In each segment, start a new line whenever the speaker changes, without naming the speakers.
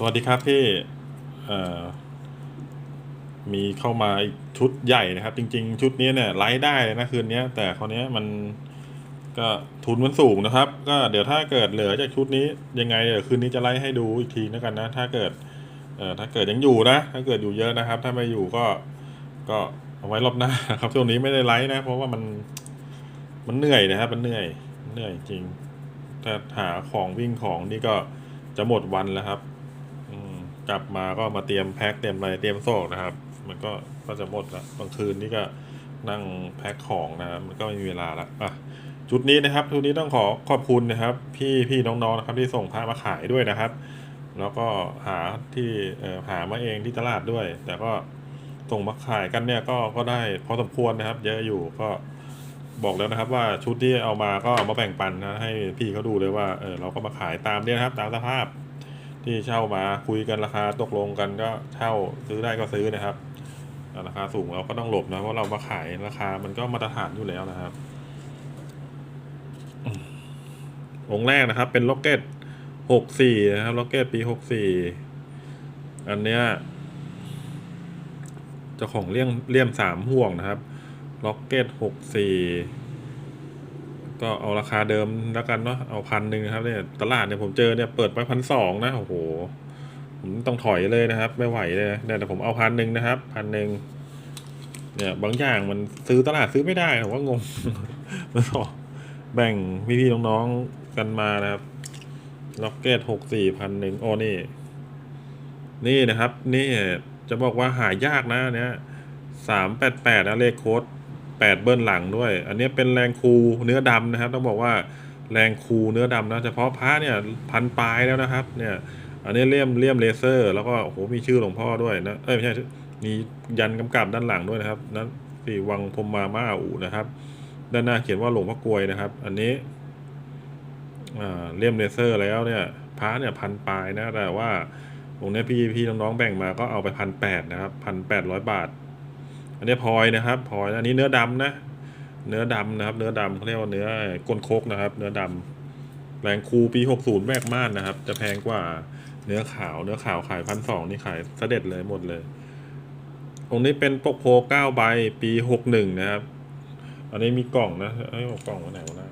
สวัสดีครับพี่มีเข้ามาอีกชุดใหญ่นะครับ จริง ๆ ชุดนี้เนี่ยไลฟ์ได้เลยนะคืนนี้แต่คราวนี้มันก็ทุนมันสูงนะครับ ก็เดี๋ยวถ้าเกิดเหลือจากชุดนี้ยังไงเดี๋ยวคืนนี้จะไลฟ์ให้ดูอีกทีแล้วกันนะ ถ้าเกิดเอ่อถ้าเกิดยังอยู่นะ ถ้าเกิดอยู่เยอะนะครับ ถ้าไม่อยู่ก็ก็เอาไว้รอบหน้าครับช่วงนี้ไม่ได้ไลฟ์นะ เพราะว่ามันมันเหนื่อยนะครับ มันเหนื่อยเหนื่อยจริงถ้าหาของวิ่งของนี่ก็จะหมดวันแล้วครับ มกลับมาก็มาเตรียมแพ็คเตรียมอะไรเตรียมโซ่นะครับ มันก็ก็จะหมดละบางคืนนี่ก็นั่งแพ็คของนะครับมันก็ไม่มีเวลาละอะจุดนี้นะครับชุดนี้ต้องขอขอบคุณนะครับ พี่พี่น้องๆนะครับที่ส่งผ้ามาขายด้วยนะครับ แล้วก็หาที่เออหามาเองที่ตลาดด้วย แต่ก็ส่งมาขายกันเนี่ยก็ก็ได้พอสมควรนะครับ เยอะอยู่ก็บอกแล้วนะครับว่าชุดที่เอามาก็เอามาแบ่งปันนะให้พี่เขาดูเลยว่าเออเราก็มาขายตามเนี่ยนะครับ ตามสภาพ ที่เช่ามาคุยกันราคาตกลงกันก็เช่าซื้อได้ก็ซื้อนะครับแต่ราคาสูงเราก็ต้องหลบนะเพราะเรามาขายราคามันก็มาตรฐานอยู่แล้วนะครับ องค์แรกนะครับ เป็นล็อกเก็ตหกสี่นะครับล็อกเก็ตปีหกสี่อันเนี้ยจ้าของเลี่ยมเลี่ยมสามห่วงนะครับล็อกเก็ตหกสี่ ก็เอาราคาเดิมแล้วกันเนาะเอาพันหนึ่งนะครับเนี่ยตลาดเนี่ยผมเจอเนี่ยเปิดไปพันสองนะโอ้โหผมต้องถอยเลยนะครับ ไม่ไหวเลยนะเนี่ยแต่ผมเอาพันหนึ่งนะครับพันหนึ่งเนี่ยบางอย่างมันซื้อตลาดซื้อไม่ได้ผมว่างงมันบอกแบ่งพี่ๆน้องๆกันมานะครับล็อกเก็ตหกสี่พันหนึ่งโอ้นี่ นี่นะครับ นี่จะบอกว่าหายากนะเนี้ยสามแปดแปดนะเลขโค้ด แปดเบิ้ลหลังด้วย อันนี้เป็นแรงคูเนื้อดำนะครับ ต้องบอกว่าแรงคูเนื้อดำนะเฉพาะพระเนี่ยพันปลายแล้วนะครับ เนี่ย อันนี้เลี่ยมเลี่ยมเลเซอร์ แล้วก็โอ้โหมีชื่อหลวงพ่อด้วยนะเอ้ยไม่ใช่มียันกำกับด้านหลังด้วยนะครับนั้นสีวังพรหมาม่าอูนะครับ ด้านหน้าเขียนว่าหลวงพ่อกลวยนะครับ อันนี้เลี่ยมเลเซอร์แล้วเนี่ยพระเนี่ยพันปลายนะแต่ว่าตรงเนี้พี่พี่น้องๆแบ่งมาก็เอาไปพันแปดนะครับพันแปดร้อยบาท อันนี้พลอยนะครับพลอยอันนี้เนื้อดำนะ เนื้อดำนะครับ เนื้อดำเขาเรียกว่าเนื้อก้นโคกนะครับ เนื้อดำแรงคูปีหกศูนย์แมกม่านนะครับ จะแพงกว่าเนื้อขาว เนื้อขาวขายพันสองนี่ขายเสด็จเลยหมดเลยองนี้เป็นปกโพเก้าใบปีหกหนึ่งนะครับ อันนี้มีกล่องนะเอ้ยเอากล่องไว้ไหนวะนะ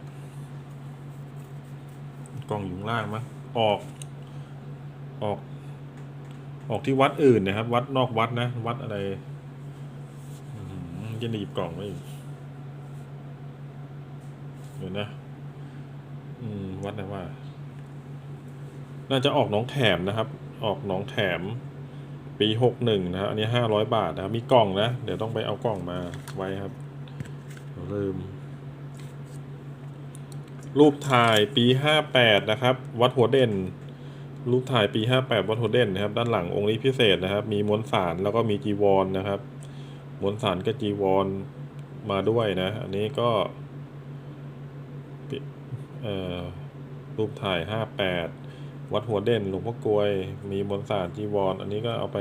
กล่องอยู่ข้างล่างมั้ยออก ออก ออกที่วัดอื่นนะครับ วัดนอกวัดนะ วัดอะไร จะหนีบกล่องไว้อีกเดี๋ยวนะ อืม วัดไหนว่า น่าจะออกน้องแถมนะครับ ออกน้องแถม ปีหกหนึ่งนะครับ อันนี้ห้าร้อยบาทนะครับ มีกล่องนะ เดี๋ยวต้องไปเอากล่องมาไว้ครับลืมรูปถ่ายปีห้าแปดนะครับ วัดหัวเด่น รูปถ่ายปีห้าแปดวัดหัวเด่นนะครับ ด้านหลังองค์นี้พิเศษนะครับ มีมวลสารแล้วก็มีจีวรนะครับ มวลสารกับจีวรมาด้วยนะ อันนี้ก็รูปถ่ายห้าแปดวัดหัวเด่นหลวงพ่อกลวย มีมวลสารจีวรอันนี้ก็เอาไป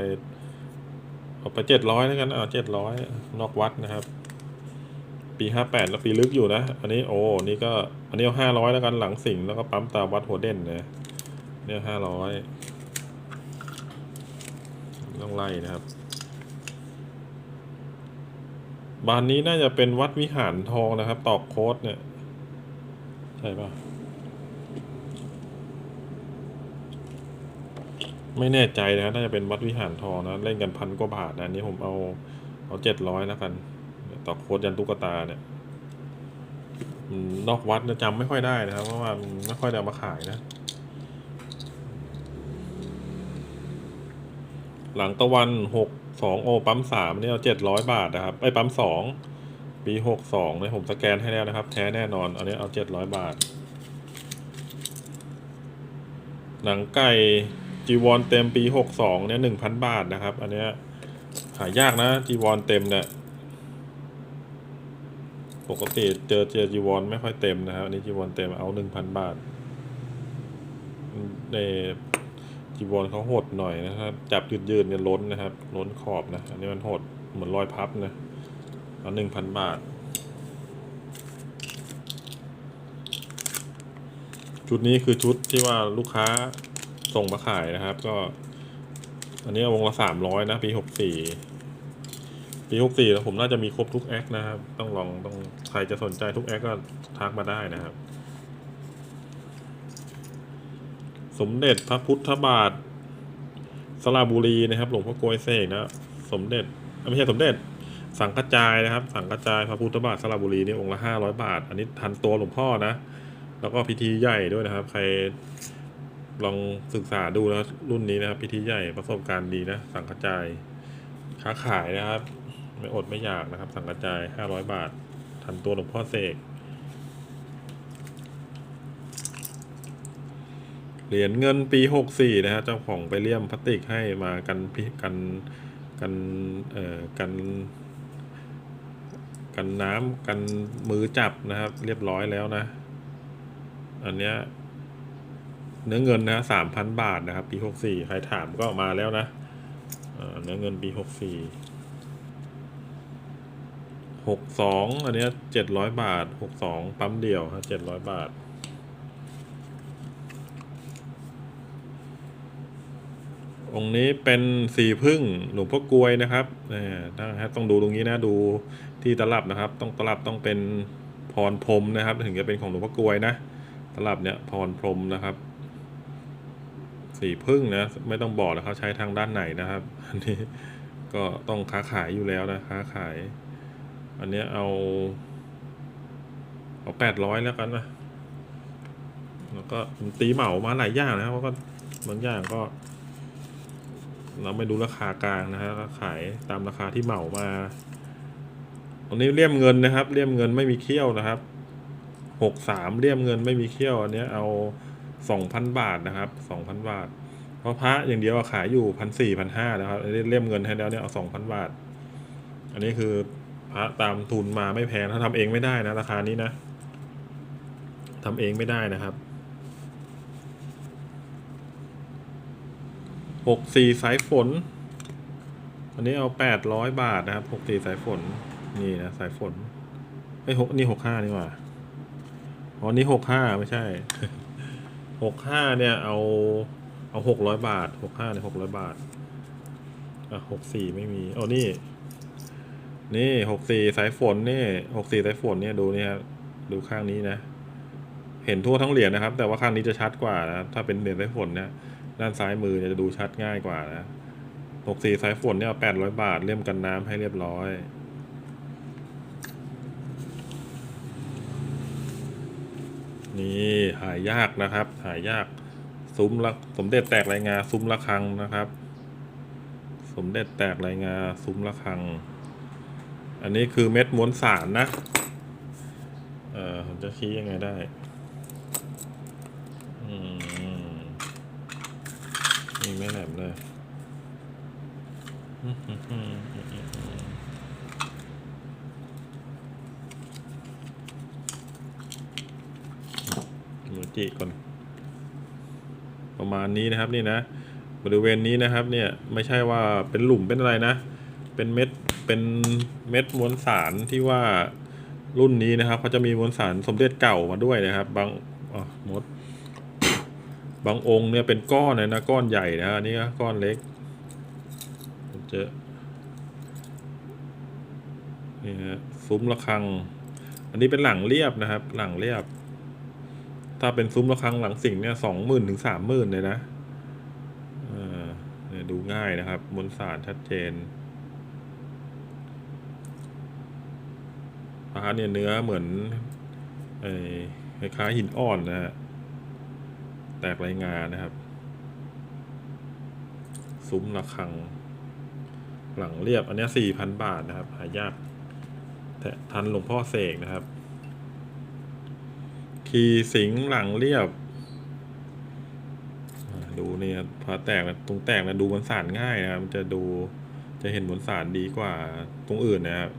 เอาไปเจ็ดร้อยแล้วกัน เอาเจ็ดร้อยนอกวัดนะครับ ปีห้าแปดแล้วปีลึกอยู่นะ อันนี้โอ้นี่ก็ อันนี้เอาห้าร้อยแล้วกันหลังสิงแล้วก็ปั๊มตาวัดหัวเด่นนะเนี่ยห้าร้อยต้องไล่นะครับ บานนี้น่าจะเป็นวัดวิหารทองนะครับ ตอกโค้ดเนี่ย ใช่ปะไม่แน่ใจนะน่าจะเป็นวัดวิหารทองนะ เล่นกันพันกว่าบาทนะอันนี้ผมเอาเอาเจ็ดร้อยแล้วกันตอกโค้ดยันตุ๊กตาเนี่ยนอกวัดนะจำไม่ค่อยได้นะครับ เพราะว่ามันไม่ค่อยได้มาขายนะ หลังตะวันหก สองโอปั๊มสามเนี่ยเจ็ดร้อยบาทนะครับไอ้ปั๊มสองปีหกสองเนี่ยผมสแกนให้แล้วนะครับ แท้แน่นอน อันนี้เอาเจ็ดร้อยบาท หนังไก่จีวรเต็มปีหกสองเนี่ยหนึ่งพันบาทนะครับ อันเนี้ยหายากนะจีวรเต็มเนี่ยปกติเจอเจอจีวรไม่ค่อยเต็มนะครับ อันนี้จีวรเต็มเอาหนึ่งพันบาทใน จีวรเขาหดหน่อยนะครับ จับยืดยืดๆเนี่ยล้นนะครับ ล้นขอบนะ อันนี้มันหดเหมือนรอยพับนะเอาหนึ่งพันบาท ชุดนี้คือชุดที่ว่าลูกค้าส่งมาขายนะครับ ก็ อันนี้วงละสามร้อยนะปีหกสี่ปีหกสี่แล้วผมน่าจะมีครบทุกแอคนะครับ ต้องลองต้องใครจะสนใจทุกแอคก็ทักมาได้นะครับ สมเด็จพระพุทธบาทสระบุรีนะครับ หลวงพ่อกลวยเสกนะสมเด็จอ้ยไม่ใช่สมเด็จ สังกจายนะครับ สังกจายพระพุทธบาทสระบุรีนี่องค์ละห้าร้อยบาท อันนี้ทันตัวหลวงพ่อนะ แล้วก็พิธีใหญ่ด้วยนะครับ ใครลองศึกษาดูแล้วรุ่นนี้นะครับ พิธีใหญ่ประสบการณ์ดีนะ สังกจายค้าขายนะครับ ไม่อดไม่อยากนะครับ สังกจายห้าร้อยบาท ทันตัวหลวงพ่อเสก เหรียญเงินปีหกสี่นะฮะเจ้าของไปเลี่ยมพลาสติกให้มากันพิกันกันเอ่อกัน กันน้ำกันมือจับนะครับ เรียบร้อยแล้วนะ อันเนี้ยเนื้อเงินนะสามพันบาทนะครับ ปีหกสี่ใครถามก็มาแล้วนะเอ่อเนื้อเงินปีหกสี่หกสองอันเนี้ยเจ็ดร้อยบาทหกสองปั๊มเดียวครับเจ็ดร้อยบาท องค์นี้เป็นสีพึ่งหลวงพ่อกลวยนะครับนะครับต้องดูตรงนี้นะดูที่ตลับนะครับ ต้องตลับต้องเป็นพรพรมนะครับ ถึงจะเป็นของหลวงพ่อกลวยนะ ตลับเนี่ยพรพรมนะครับ สีพึ่งนะไม่ต้องบอกนะครับใช้ทางด้านไหนนะครับอันนี้ก็ต้องค้าขายอยู่แล้วนะค้าขาย อันนี้เอาเอาแปดร้อยแล้วกันนะแล้วก็ตีเหมามาหลายอย่างนะครับก็บางอย่างก็ เราไม่ดูราคากลางนะฮะขายตามราคาที่เหมามาอันนี้เลี่ยมเงินนะครับ เลี่ยมเงินไม่มีเขี้ยวนะครับหกสามเลี่ยมเงินไม่มีเขี้ยวอันนี้เอาสองพันบาทนะครับสองพันบาท เพราะพระอย่างเดียวขายอยู่พันสี่พันห้านะครับอันนี้เลี่ยมเงินให้แล้วเนี่ยเอาสองพันบาท อันนี้คือพระตามทุนมาไม่แพงถ้าทำเองไม่ได้นะ ราคานี้นะทำเองไม่ได้นะครับ หกสี่สายฝน อันนี้เอาแปดร้อยบาทนะครับหกสี่สายฝน นี่นะสายฝนไอ้หกนี่หกห้านี่ว่าอ๋อนี่หกห้าไม่ใช่หกห้าเนี่ยเอาเอาหกร้อยบาทหกห้าเนี่ยหกร้อยบาทอะหกสี่ไม่มีอ๋อนี่ นี่หกสี่สายฝนนี่หกสี่สายฝนเนี่ยดูเนี่ยดูข้างนี้นะ เห็นทั่วทั้งเหรียญนะครับ แต่ว่าข้างนี้จะชัดกว่านะถ้าเป็นเหรียญสายฝนเนี่ย ด้านซ้ายมือเนี่ยจะดูชัดง่ายกว่านะหกสี่สายฝนเนี่ยแปดร้อยบาทเลี่ยมกันน้ำให้เรียบร้อยนี่หายากนะครับ หายากซุ้มละสมเด็จแตกรายงาซุ้มละครังนะครับ สมเด็จแตกรายงาซุ้มละครัง อันนี้คือเม็ดม้วนสารนะ เออผมจะชี้ยังไงได้ นี่ไม่แหลมเลยมือจิก่อน ประมาณนี้นะครับนี่นะ บริเวณนี้นะครับเนี่ยไม่ใช่ว่าเป็นหลุมเป็นอะไรนะ เป็นเม็ดเป็นเม็ดมวลสารที่ว่ารุ่นนี้นะครับเขาจะมีมวลสารสมเด็จเก่ามาด้วยนะครับ บางอ๋อมด บางองค์เนี่ยเป็นก้อนเลยนะก้อนใหญ่นะอันนี้ก็ก้อนเล็กเจอนี่ฮะซุ้มระฆัง อันนี้เป็นหลังเรียบนะครับ หลังเรียบ ถ้าเป็นซุ้มระฆังหลังสิงเนี่ยสองหมื่นถึงสามหมื่นเลยนะเออเนี่ยดูง่ายนะครับมวลสารชัดเจนพระเนี่ยเนื้อเหมือนไอ้คล้ายหินอ่อนนะฮะ แตกรายงานนะครับ ซุ้มระฆัง หลังเรียบ อันนี้สี่พันบาทนะครับ หายากแต่ทันหลวงพ่อเสกนะครับ คีสิงหลังเรียบ ดูเนี่ยพอแตกนะตรงแตกนะดูมันสานง่ายนะครับ มันจะดูจะเห็นบนสารดีกว่าตรงอื่นนะครับ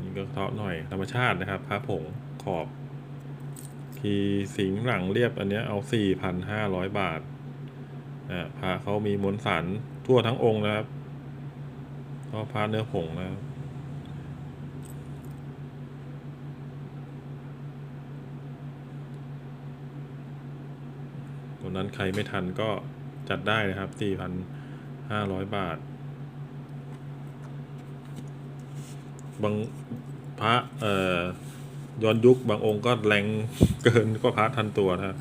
นี่ก็เทาะหน่อยธรรมชาตินะครับพระผงขอบ คีสิงห์หลังเรียบอันเนี้ยเอาสี่พันห้าร้อยบาทอ่าพระเขามีมวลสารทั่วทั้งองค์นะครับก็พระเนื้อผงนะครับวันนั้นใครไม่ทันก็จัดได้นะครับสี่พันห้าร้อยบาท บางพระเอ่อ ย้อนยุคบางองค์ก็แรงเกินก็พระทันตัวนะ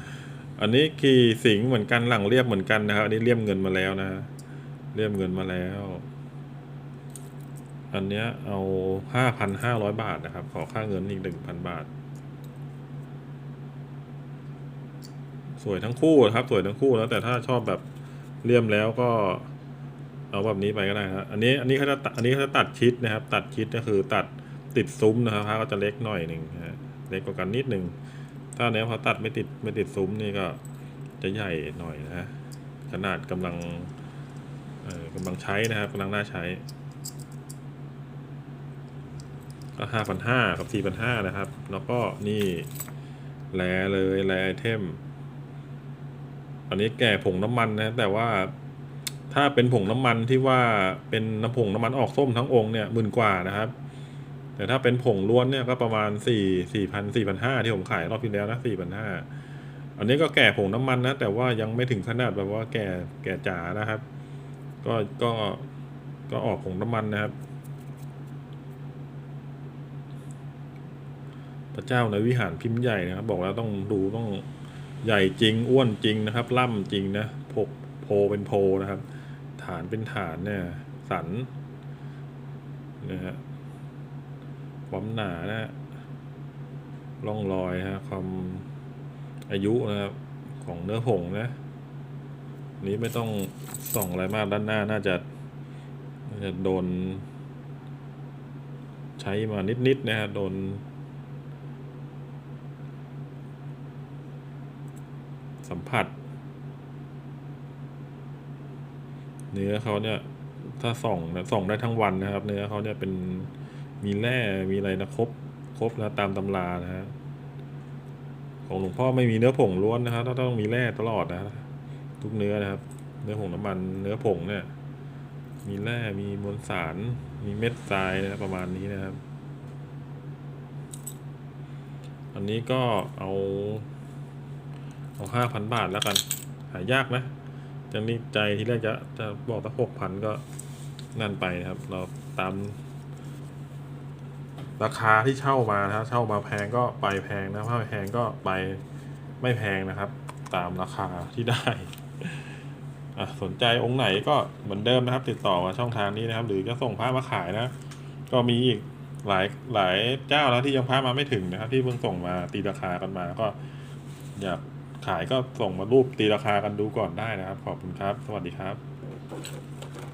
อันนี้ขี่สิงเหมือนกันหลังเรียบเหมือนกันนะครับอันนี้เรียบเงินมาแล้วนะเรียบเงินมาแล้ว อันเนี้ยเอาห้าพันห้าร้อยบาทนะครับ ขอค่าเงินอีกหนึ่งพันบาท สวยทั้งคู่นะครับ สวยทั้งคู่แล้วแต่ถ้าชอบแบบเลี่ยมแล้วก็เอาแบบนี้ไปก็ได้ครับอันนี้อันนี้เขาจะตัดอันนี้เขาจะตัดชิดนะครับ ตัดชิดก็คือตัด ติดซุ้มนะครับพระก็จะเล็กหน่อยหนึ่งฮะเล็กกว่ากันนิดหนึ่งถ้าเนี้ยพอตัดไม่ติดไม่ติดซุ้มนี่ก็จะใหญ่หน่อยนะฮะขนาดกำลังกำลังใช้นะครับกำลังน่าใช้ ก็ห้าพันห้ากับสี่พันห้านะครับ แล้วก็นี่แลเลยแลไอเทม อันนี้แก่ผงน้ำมันนะ แต่ว่าถ้าเป็นผงน้ำมันที่ว่าเป็นน้ำผงน้ำมันออกส้มทั้งองค์เนี่ยหมื่นกว่านะครับ แต่ถ้าเป็นผงล้วนเนี่ยก็ประมาณสี่สี่พันสี่พันห้าที่ผมขายรอบที่แล้วนะสี่พันห้าอันนี้ก็แก่ผงน้ำมันนะ แต่ว่ายังไม่ถึงขนาดแบบว่าแก่แก่จ๋านะครับ ก็ก็ก็ออกผงน้ำมันนะครับ พระเจ้าในวิหารพิมพ์ใหญ่นะครับ บอกแล้วต้องดูต้องใหญ่จริงอ้วนจริงนะครับ ล่ำจริงนะพกโพเป็นโพนะครับ ฐานเป็นฐานเนี่ย สันนะฮะ ความหนานะฮะร่องรอยฮะความอายุนะครับของเนื้อผงนะ นี้ไม่ต้องส่องอะไรมากด้านหน้าน่าจะน่าจะโดน ใช้มานิดๆนะฮะโดนสัมผัส เนื้อเขาเนี่ย ถ้าส่องนะส่องได้ทั้งวันนะครับ เนื้อเขาเนี่ยเป็น มีแร่ มีอะไรนะครบ ครบนะตามตำรานะฮะ ของหลวงพ่อไม่มีเนื้อผงล้วนนะครับต้องมีแร่ตลอดนะ ทุกเนื้อนะครับ เนื้อผงน้ำมัน เนื้อผงเนี่ย มีแร่ มีมวลสาร มีเม็ดทรายนะประมาณนี้นะครับ อันนี้ก็เอาเอาห้าพันบาทแล้วกัน หายากนะจะนี่ใจที่แรกจะจะบอกตั้งหกพันก็นั่นไปนะครับ เราตาม ราคาที่เช่ามานะครับเช่ามาแพงก็ไปแพงนะถ้าแพงก็ไปไม่แพงนะครับ ตามราคาที่ได้อะสนใจองค์ไหนก็เหมือนเดิมนะครับ ติดต่อมาช่องทางนี้นะครับ หรือจะส่งผ้ามาขายนะ ก็มีอีกหลายหลายเจ้าแล้วที่ยังพามาไม่ถึงนะครับ ที่เพิ่งส่งมาตีราคากันมาก็ อยากขายก็ส่งมารูปตีราคากันดูก่อนได้นะครับ ขอบคุณครับ สวัสดีครับ